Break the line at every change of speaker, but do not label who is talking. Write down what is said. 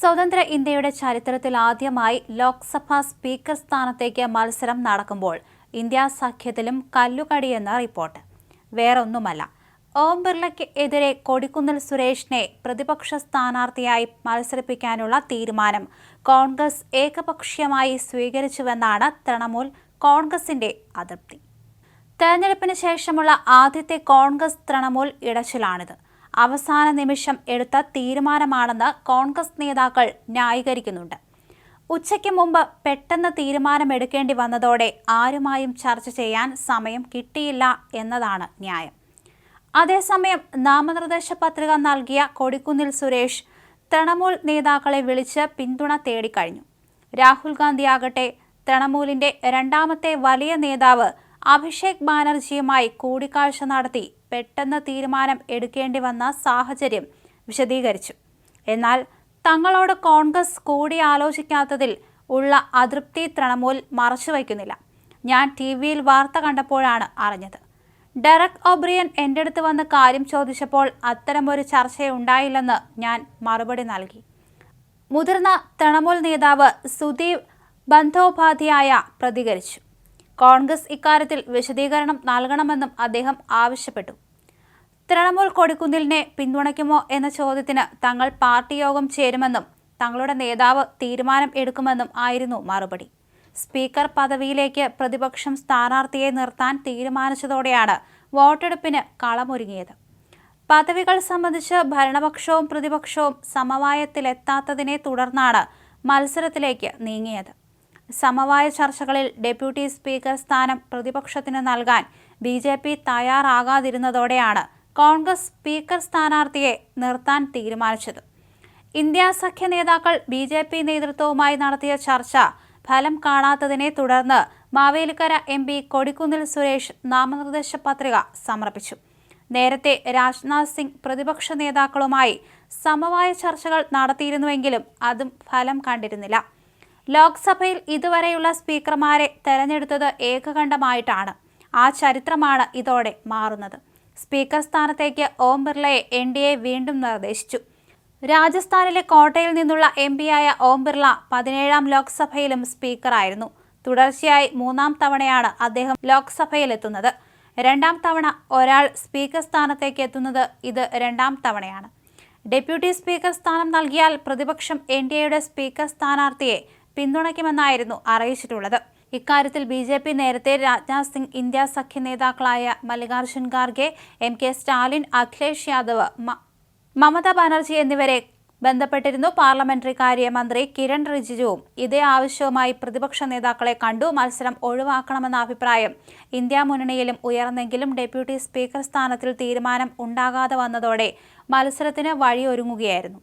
സ്വതന്ത്ര ഇന്ത്യയുടെ ചരിത്രത്തിൽ ആദ്യമായി ലോക്സഭാ സ്പീക്കർ സ്ഥാനത്തേക്ക് മത്സരം നടക്കുമ്പോൾ ഇന്ത്യ സഖ്യത്തിലും കല്ലുകടിയെന്ന റിപ്പോർട്ട്. വേറൊന്നുമല്ല ഓം ബിർളയ്ക്ക് എതിരെ കൊടിക്കുന്നിൽ സുരേഷിനെ പ്രതിപക്ഷ സ്ഥാനാർത്ഥിയായി മത്സരിപ്പിക്കാനുള്ള തീരുമാനം കോൺഗ്രസ് ഏകപക്ഷീയമായി സ്വീകരിച്ചുവെന്നാണ് തൃണമൂൽ കോൺഗ്രസിന്റെ അതൃപ്തി. തെരഞ്ഞെടുപ്പിന് ശേഷമുള്ള ആദ്യത്തെ കോൺഗ്രസ് തൃണമൂൽ ഇടച്ചിലാണിത്. അവസാന നിമിഷം എടുത്ത തീരുമാനമാണെന്ന് കോൺഗ്രസ് നേതാക്കൾ ന്യായീകരിക്കുന്നുണ്ട്. ഉച്ചയ്ക്ക് മുമ്പ് പെട്ടെന്ന് തീരുമാനമെടുക്കേണ്ടി വന്നതോടെ ആരുമായും ചർച്ച ചെയ്യാൻ സമയം കിട്ടിയില്ല എന്നതാണ് ന്യായം. അതേസമയം നാമനിർദ്ദേശ പത്രിക നൽകിയ കൊടിക്കുന്നിൽ സുരേഷ് തൃണമൂൽ നേതാക്കളെ വിളിച്ച് പിന്തുണ തേടിക്കഴിഞ്ഞു. രാഹുൽ ഗാന്ധിയാകട്ടെ തൃണമൂലിന്റെ രണ്ടാമത്തെ വലിയ നേതാവ് അഭിഷേക് ബാനർജിയുമായി കൂടിക്കാഴ്ച നടത്തി പെട്ടെന്ന് തീരുമാനം എടുക്കേണ്ടി വന്ന സാഹചര്യം വിശദീകരിച്ചു. എന്നാൽ തങ്ങളോട് കോൺഗ്രസ് കൂടിയാലോചിക്കാത്തതിൽ ഉള്ള അതൃപ്തി തൃണമൂൽ മറച്ചുവയ്ക്കുന്നില്ല. ഞാൻ ടി വിയിൽ വാർത്ത കണ്ടപ്പോഴാണ് അറിഞ്ഞത്. ഡെറക് ഒബ്രിയൻ എന്റെ അടുത്ത് വന്ന് കാര്യം ചോദിച്ചപ്പോൾ അത്തരമൊരു ചർച്ചയുണ്ടായില്ലെന്ന് ഞാൻ മറുപടി നൽകി. മുതിർന്ന തൃണമൂൽ നേതാവ് സുദീപ് ബന്ധോപാധ്യായ പ്രതികരിച്ചു. കോൺഗ്രസ് ഇക്കാര്യത്തിൽ വിശദീകരണം നൽകണമെന്നും അദ്ദേഹം ആവശ്യപ്പെട്ടു. തൃണമൂൽ കൊടിക്കുന്നിലിനെ പിന്തുണയ്ക്കുമോ എന്ന ചോദ്യത്തിന് തങ്ങൾ പാർട്ടി യോഗം ചേരുമെന്നും തങ്ങളുടെ നേതാവ് തീരുമാനം എടുക്കുമെന്നും ആയിരുന്നു മറുപടി. സ്പീക്കർ പദവിയിലേക്ക് പ്രതിപക്ഷം സ്ഥാനാർത്ഥിയെ നിർത്താൻ തീരുമാനിച്ചതോടെയാണ് വോട്ടെടുപ്പിന് കളമൊരുങ്ങിയത്. പദവികൾ സംബന്ധിച്ച് ഭരണപക്ഷവും പ്രതിപക്ഷവും സമവായത്തിലെത്താത്തതിനെ തുടർന്നാണ് മത്സരത്തിലേക്ക് നീങ്ങിയത്. സമവായ ചർച്ചകളിൽ ഡെപ്യൂട്ടി സ്പീക്കർ സ്ഥാനം പ്രതിപക്ഷത്തിന് നൽകാൻ ബി ജെ പി തയ്യാറാകാതിരുന്നതോടെയാണ് കോൺഗ്രസ് സ്പീക്കർ സ്ഥാനാർത്ഥിയെ നിർത്താൻ തീരുമാനിച്ചത്. ഇന്ത്യ സഖ്യ നേതാക്കൾ ബി ജെ പി നേതൃത്വവുമായി നടത്തിയ ചർച്ച ഫലം കാണാത്തതിനെ തുടർന്ന് മാവേലിക്കര എം പി കൊടിക്കുന്നിൽ സുരേഷ് നാമനിർദ്ദേശ പത്രിക സമർപ്പിച്ചു. നേരത്തെ രാജ്നാഥ് സിംഗ് പ്രതിപക്ഷ നേതാക്കളുമായി സമവായ ചർച്ചകൾ നടത്തിയിരുന്നുവെങ്കിലും അതും ഫലം കണ്ടിരുന്നില്ല. ലോക്സഭയിൽ ഇതുവരെയുള്ള സ്പീക്കർമാരെ തെരഞ്ഞെടുത്തത് ഏകകണ്ഠമായിട്ടാണ്. ആ ചരിത്രമാണ് ഇതോടെ മാറുന്നത്. സ്പീക്കർ സ്ഥാനത്തേക്ക് ഓം ബിർളയെ എൻ ഡി എ വീണ്ടും നിർദ്ദേശിച്ചു. രാജസ്ഥാനിലെ കോട്ടയിൽ നിന്നുള്ള എം പിയായ ഓം ബിർള പതിനേഴാം ലോക്സഭയിലും സ്പീക്കറായിരുന്നു. തുടർച്ചയായി മൂന്നാം തവണയാണ് അദ്ദേഹം ലോക്സഭയിലെത്തുന്നത്. രണ്ടാം തവണ ഒരാൾ സ്പീക്കർ സ്ഥാനത്തേക്ക് എത്തുന്നത് ഇത് രണ്ടാം തവണയാണ്. ഡെപ്യൂട്ടി സ്പീക്കർ സ്ഥാനം നൽകിയാൽ പ്രതിപക്ഷം എൻ ഡി എയുടെ സ്പീക്കർ സ്ഥാനാർത്ഥിയെ പിന്തുണയ്ക്കുമെന്നായിരുന്നു അറിയിച്ചിട്ടുള്ളത്. ഇക്കാര്യത്തിൽ ബി ജെ പി നേരത്തെ രാജ്നാഥ് സിംഗ് ഇന്ത്യ സഖ്യ നേതാക്കളായ മല്ലികാർജുൻ ഖാർഗെ എം കെ സ്റ്റാലിൻ അഖിലേഷ് യാദവ് മമതാ ബാനർജി എന്നിവരെ ബന്ധപ്പെട്ടിരുന്നു പാർലമെന്ററി കാര്യമന്ത്രി കിരൺ റിജിജുവും. ഇതേ ആവശ്യവുമായി പ്രതിപക്ഷ നേതാക്കളെ കണ്ടു മത്സരം ഒഴിവാക്കണമെന്ന അഭിപ്രായം ഇന്ത്യ മുന്നണിയിലും ഉയർന്നെങ്കിലും ഡെപ്യൂട്ടി സ്പീക്കർ സ്ഥാനത്തിൽ തീരുമാനം ഉണ്ടാകാതെ വന്നതോടെ മത്സരത്തിന് വഴിയൊരുങ്ങുകയായിരുന്നു.